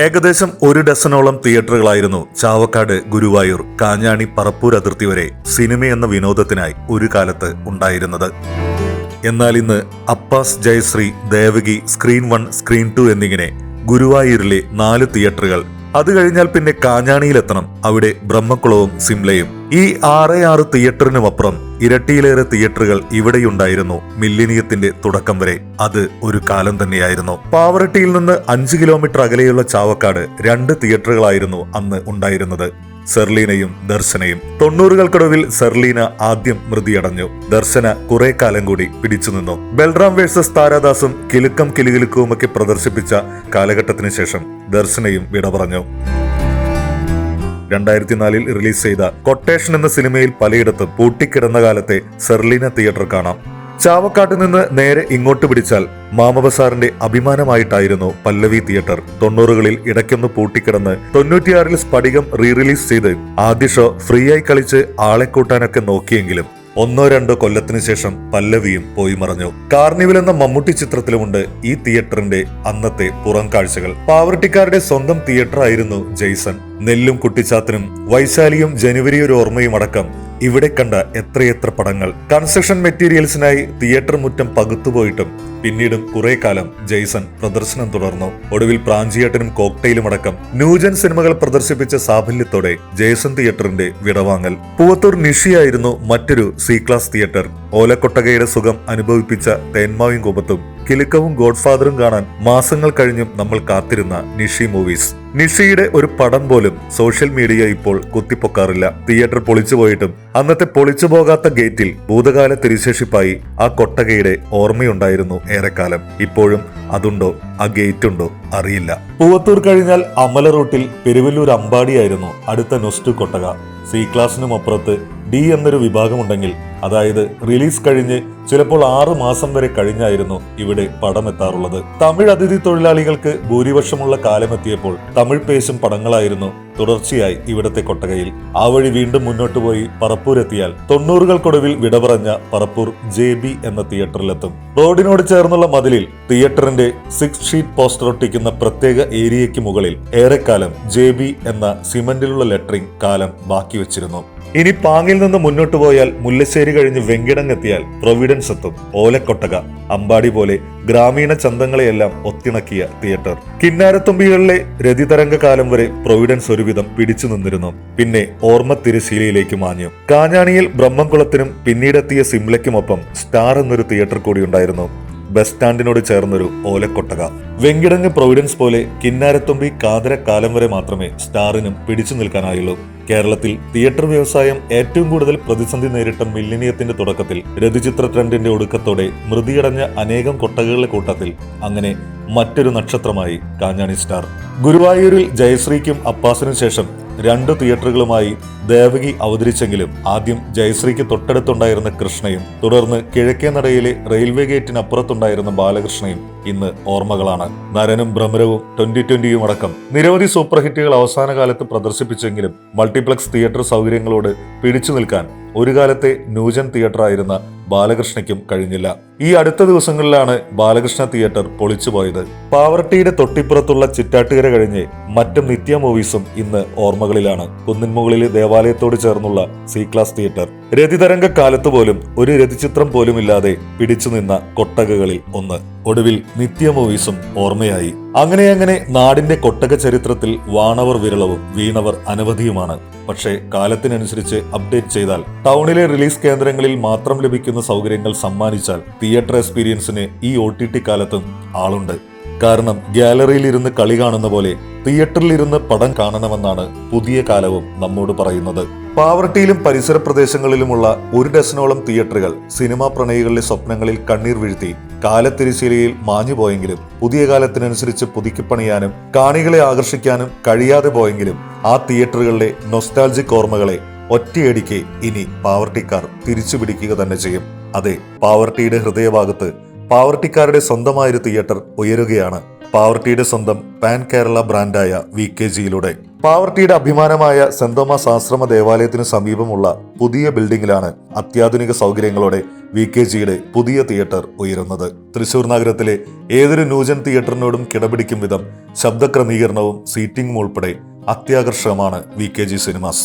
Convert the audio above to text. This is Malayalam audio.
ഏകദേശം ഒരു ഡസനോളം തിയേറ്ററുകളായിരുന്നു ചാവക്കാട് ഗുരുവായൂർ കാഞ്ഞാണി പറപ്പൂർ അതിർത്തി വരെ സിനിമ എന്ന വിനോദത്തിനായി ഒരു കാലത്ത് ഉണ്ടായിരുന്നത്. എന്നാൽ ഇന്ന് Appas Jayashree Devaki screen one screen two എന്നിങ്ങനെ ഗുരുവായൂരിലെ നാല് തിയേറ്ററുകൾ അത് കഴിഞ്ഞാൽ പിന്നെ കാഞ്ഞാണിയിലെത്തണം. അവിടെ ബ്രഹ്മക്കുളവും സിംലയും. ഈ ആറ് ആറ് തിയേറ്ററിനുമപ്പുറം ഇരട്ടിയിലേറെ തിയേറ്ററുകൾ ഇവിടെയുണ്ടായിരുന്നു മില്ലിനിയത്തിന്റെ തുടക്കം വരെ. അത് ഒരു കാലം തന്നെയായിരുന്നു. പാവറട്ടിയിൽ നിന്ന് അഞ്ച് കിലോമീറ്റർ അകലെയുള്ള ചാവക്കാട് രണ്ട് തിയേറ്ററുകളായിരുന്നു അന്ന് ഉണ്ടായിരുന്നത്. സെർലീനയും ദർശനയും. തൊണ്ണൂറുകൾക്കൊടുവിൽ സെർലീന ആദ്യം മൃതിയടഞ്ഞു. ദർശന കുറെ കാലം കൂടി പിടിച്ചു നിന്നു. ബൽറാം വേഴ്സസ് താരാദാസും കിലുക്കം കിലുകിലുക്കുമൊക്കെ പ്രദർശിപ്പിച്ച കാലഘട്ടത്തിന് ശേഷം ദർശനയും വിട പറഞ്ഞു. രണ്ടായിരത്തി നാലിൽ റിലീസ് ചെയ്ത കൊട്ടേഷൻ എന്ന സിനിമയിൽ പലയിടത്തും പൂട്ടിക്കിടന്ന കാലത്തെ സെർലീന തിയേറ്റർ കാണാം. ചാവക്കാട്ട് നിന്ന് നേരെ ഇങ്ങോട്ട് പിടിച്ചാൽ മാമബസാറിന്റെ അഭിമാനമായിട്ടായിരുന്നു പല്ലവി തിയേറ്റർ. തൊണ്ണൂറുകളിൽ ഇടയ്ക്കൊന്ന് പൂട്ടിക്കിടന്ന് തൊണ്ണൂറ്റിയാറിൽ സ്ഫടികം റീ റിലീസ് ചെയ്ത് ആദ്യ ഷോ ഫ്രീ ആയി കളിച്ച് ആളെ കൂട്ടാനൊക്കെ നോക്കിയെങ്കിലും ഒന്നോ രണ്ടോ കൊല്ലത്തിനു ശേഷം പല്ലവിയും പോയി മറഞ്ഞു. കാർണിവൽ എന്ന മമ്മൂട്ടി ചിത്രത്തിലുമുണ്ട് ഈ തിയേറ്ററിന്റെ അന്നത്തെ പുറം കാഴ്ചകൾ. പാവർട്ടിക്കാരുടെ സ്വന്തം തിയേറ്റർ ആയിരുന്നു ജെയ്സൺ. നെല്ലും കുട്ടിച്ചാത്തനും വൈശാലിയും ജനുവരി ഒരു ഓർമ്മയും അടക്കം ഇവിടെ കണ്ട എത്രയെത്ര പടങ്ങൾ. കൺസ്ട്രക്ഷൻ മെറ്റീരിയൽസിനായി തിയേറ്റർ മുറ്റം പകുത്തുപോയിട്ടും പിന്നീടും കുറെ കാലം ജെയ്സൺ പ്രദർശനം തുടർന്നു. ഒടുവിൽ പ്രാഞ്ചിയേട്ടനും കോക്ടെയിലും അടക്കം ന്യൂജൻ സിനിമകൾ പ്രദർശിപ്പിച്ച സാഫല്യത്തോടെ ജെയ്സൺ തിയേറ്ററിന്റെ വിടവാങ്ങൽ. പൂവത്തൂർ നിഷിയായിരുന്നു മറ്റൊരു സി ക്ലാസ് തിയേറ്റർ ഓലക്കൊട്ടകയുടെ സുഖം അനുഭവിപ്പിച്ച തേന്മാവിൻ കുപത്തും കിലുക്കവും ഗോഡ്ഫാദറും കാണാൻ മാസങ്ങൾ കഴിഞ്ഞും നമ്മൾ കാത്തിരുന്ന നിഷി മൂവീസ്. നിഷിയുടെ ഒരു പടം പോലും സോഷ്യൽ മീഡിയ ഇപ്പോൾ കുത്തിപ്പൊക്കാറില്ല. തിയേറ്റർ പൊളിച്ചു പോയിട്ടും അന്നത്തെ പൊളിച്ചു പോകാത്ത ഗേറ്റിൽ ഭൂതകാല തിരിശേഷിപ്പായി ആ കൊട്ടകയുടെ ഓർമ്മയുണ്ടായിരുന്നു ഏറെക്കാലം. ഇപ്പോഴും അതുണ്ടോ? ആ ഗേറ്റ് ഉണ്ടോ അറിയില്ല. പൂവത്തൂർ കഴിഞ്ഞാൽ അമല റൂട്ടിൽ പെരുവല്ലൂർ അമ്പാടിയായിരുന്നു അടുത്ത നൊസ്റ്റു കൊട്ടക. സി ക്ലാസിനും അപ്പുറത്ത് ഡി എന്നൊരു വിഭാഗമുണ്ടെങ്കിൽ അതായത് റിലീസ് കഴിഞ്ഞ് ചിലപ്പോൾ ആറ് മാസം വരെ കഴിഞ്ഞായിരുന്നു ഇവിടെ പടം എത്താറുള്ളത്. തമിഴ് അതിഥി തൊഴിലാളികൾക്ക് ഭൂരിപക്ഷമുള്ള കാലമെത്തിയപ്പോൾ തമിഴ് പേശും പടങ്ങളായിരുന്നു തുടർച്ചയായി ഇവിടത്തെ കൊട്ടകയിൽ. ആ വഴി വീണ്ടും മുന്നോട്ട് പോയി പറപ്പൂരെത്തിയാൽ തൊണ്ണൂറുകൾക്കൊടുവിൽ വിട പറഞ്ഞ പറപ്പൂർ ജെ ബി എന്ന തിയേറ്ററിലെത്തും. റോഡിനോട് ചേർന്നുള്ള മതിലിൽ തിയേറ്ററിന്റെ സിക്സ് ഷീറ്റ് പോസ്റ്റർ ഒട്ടിക്കുന്ന പ്രത്യേക ഏരിയയ്ക്ക് മുകളിൽ ഏറെക്കാലം ജെ ബി എന്ന സിമന്റിലുള്ള ലെറ്ററിംഗ് കാലം ബാക്കി വെച്ചിരുന്നു. ഇനി പാങ്ങിൽ നിന്ന് മുന്നോട്ട് പോയാൽ മുല്ലശ്ശേരി കഴിഞ്ഞ് വെങ്കിടങ്ങെത്തിയാൽ പ്രൊവിഡൻസ് എത്തും. ഓലക്കൊട്ടക അമ്പാടി പോലെ ഗ്രാമീണ ചന്തങ്ങളെയെല്ലാം ഒത്തിണക്കിയ തിയേറ്റർ. കിന്നാരത്തുമ്പികളിലെ രതിതരംഗ കാലം വരെ പ്രൊവിഡൻസ് ഒരുവിധം പിടിച്ചു നിന്നിരുന്നു. പിന്നെ ഓർമ്മ തിരശീലയിലേക്ക് മാഞ്ഞു. കാഞ്ഞാണിയിൽ ബ്രഹ്മംകുളത്തിനും പിന്നീടെത്തിയ സിംലയ്ക്കുമൊപ്പം സ്റ്റാർ എന്നൊരു തിയേറ്റർ കൂടി ഉണ്ടായിരുന്നു. ബസ് സ്റ്റാൻഡിനോട് ചേർന്നൊരു ഓലക്കൊട്ടക. വെങ്കിടങ്ങ് പ്രൊവിഡൻസ് പോലെ കിന്നാരത്തുമ്പി കാതര കാലം വരെ മാത്രമേ സ്റ്റാറിനും പിടിച്ചു നിൽക്കാനായുള്ളൂ. കേരളത്തിൽ തിയേറ്റർ വ്യവസായം ഏറ്റവും കൂടുതൽ പ്രതിസന്ധി നേരിട്ട മില്ലിനിയത്തിന്റെ തുടക്കത്തിൽ രതിചിത്ര ട്രെൻഡിന്റെ ഒടുക്കത്തോടെ മൃതിയടഞ്ഞ അനേകം കൊട്ടകളുടെ കൂട്ടത്തിൽ അങ്ങനെ മറ്റൊരു നക്ഷത്രമായി കാഞ്ഞാണി സ്റ്റാർ. ഗുരുവായൂരിൽ ജയശ്രീക്കും അപ്പാസിനും ശേഷം രണ്ട് തിയേറ്ററുകളുമായി ദേവകി അവതരിച്ചെങ്കിലും ആദ്യം ജയശ്രീക്ക് തൊട്ടടുത്തുണ്ടായിരുന്ന കൃഷ്ണയും തുടർന്ന് കിഴക്കേ നടയിലെ റെയിൽവേ ഗേറ്റിനപ്പുറത്തുണ്ടായിരുന്ന ബാലകൃഷ്ണയും ഇന്ന് ഓർമ്മകളാണ്. നരനും ഭ്രമരവും ട്വന്റി ട്വന്റിയും അടക്കം നിരവധി സൂപ്പർ ഹിറ്റുകൾ അവസാന കാലത്ത് പ്രദർശിപ്പിച്ചെങ്കിലും മൾട്ടിപ്ലക്സ് തിയേറ്റർ സൗകര്യങ്ങളോട് പിടിച്ചു നിൽക്കാൻ ഒരു കാലത്തെ ന്യൂജൻ തിയേറ്ററായിരുന്ന ബാലകൃഷ്ണയ്ക്കും കഴിഞ്ഞില്ല. ഈ അടുത്ത ദിവസങ്ങളിലാണ് ബാലകൃഷ്ണ തിയേറ്റർ പൊളിച്ചുപോയത്. പാവർട്ടിയുടെ തൊട്ടിപ്പുറത്തുള്ള ചിറ്റാട്ടുകര കഴിഞ്ഞ് മറ്റ് നിത്യ മൂവീസും ഇന്ന് ഓർമ്മകളിലാണ്. കുന്നിൻമുകളിലെ ദേവാലയത്തോട് ചേർന്നുള്ള സി ക്ലാസ് തിയേറ്റർ. രതിതരംഗ കാലത്ത് പോലും ഒരു രതിചിത്രം പോലുമില്ലാതെ പിടിച്ചു നിന്ന കൊട്ടകകളിൽ ഒന്ന്. ഒടുവിൽ നിത്യ മൂവീസും ഓർമ്മയായി. അങ്ങനെ അങ്ങനെ നാടിന്റെ കൊട്ടക ചരിത്രത്തിൽ വാണവർ വിരളവും വീണവർ അനവധിയുമാണ്. പക്ഷേ കാലത്തിനനുസരിച്ച് അപ്ഡേറ്റ് ചെയ്താൽ ടൗണിലെ റിലീസ് കേന്ദ്രങ്ങളിൽ മാത്രം ലഭിക്കുന്ന സൗകര്യങ്ങൾ സമ്മാനിച്ചാൽ തിയേറ്റർ എക്സ്പീരിയൻസിന് ഈ ഒ ടി ടി കാലത്തും ആളുണ്ട്. കാരണം ഗ്യാലറിയിലിരുന്ന് കളി കാണുന്ന പോലെ തിയേറ്ററിലിരുന്ന് പടം കാണണമെന്നാണ് പുതിയ കാലവും നമ്മോട് പറയുന്നത്. പാവർട്ടിയിലും പരിസര പ്രദേശങ്ങളിലുമുള്ള ഒരു ഡസനോളം തിയേറ്ററുകൾ സിനിമാ പ്രണയികളുടെ സ്വപ്നങ്ങളിൽ കണ്ണീർ വീഴ്ത്തി കാലത്തിരിശീലയിൽ മാഞ്ഞുപോയെങ്കിലും പുതിയ കാലത്തിനനുസരിച്ച് പുതുക്കിപ്പണിയാനും കാണികളെ ആകർഷിക്കാനും കഴിയാതെ പോയെങ്കിലും ആ തിയേറ്ററുകളിലെ നൊസ്റ്റാൾജിക് ഓർമ്മകളെ ഒറ്റയടിക്ക് ഇനി പാവർട്ടിക്കാർ തിരിച്ചു പിടിക്കുക തന്നെ ചെയ്യും. അതെ പാവർട്ടിയുടെ ഹൃദയഭാഗത്ത് പാവർട്ടിക്കാരുടെ സ്വന്തമായൊരു തിയേറ്റർ ഉയരുകയാണ്. പാവർട്ടിയുടെ സ്വന്തം പാൻ കേരള ബ്രാൻഡായ വി കെ ജിയിലൂടെ. പാവർട്ടിയുടെ അഭിമാനമായ സെന്റ് തോമസ് ആശ്രമ ദേവാലയത്തിന് സമീപമുള്ള പുതിയ ബിൽഡിംഗിലാണ് അത്യാധുനിക സൗകര്യങ്ങളോടെ വി കെ ജിയുടെ പുതിയ തിയേറ്റർ ഉയരുന്നത്. തൃശൂർ നഗരത്തിലെ ഏതൊരു ന്യൂജൻ തിയേറ്ററിനോടും കിടപിടിക്കും വിധം ശബ്ദക്രമീകരണവും സീറ്റിംഗും ഉൾപ്പെടെ അത്യാകർഷകമാണ് വി കെ ജി സിനിമാസ്.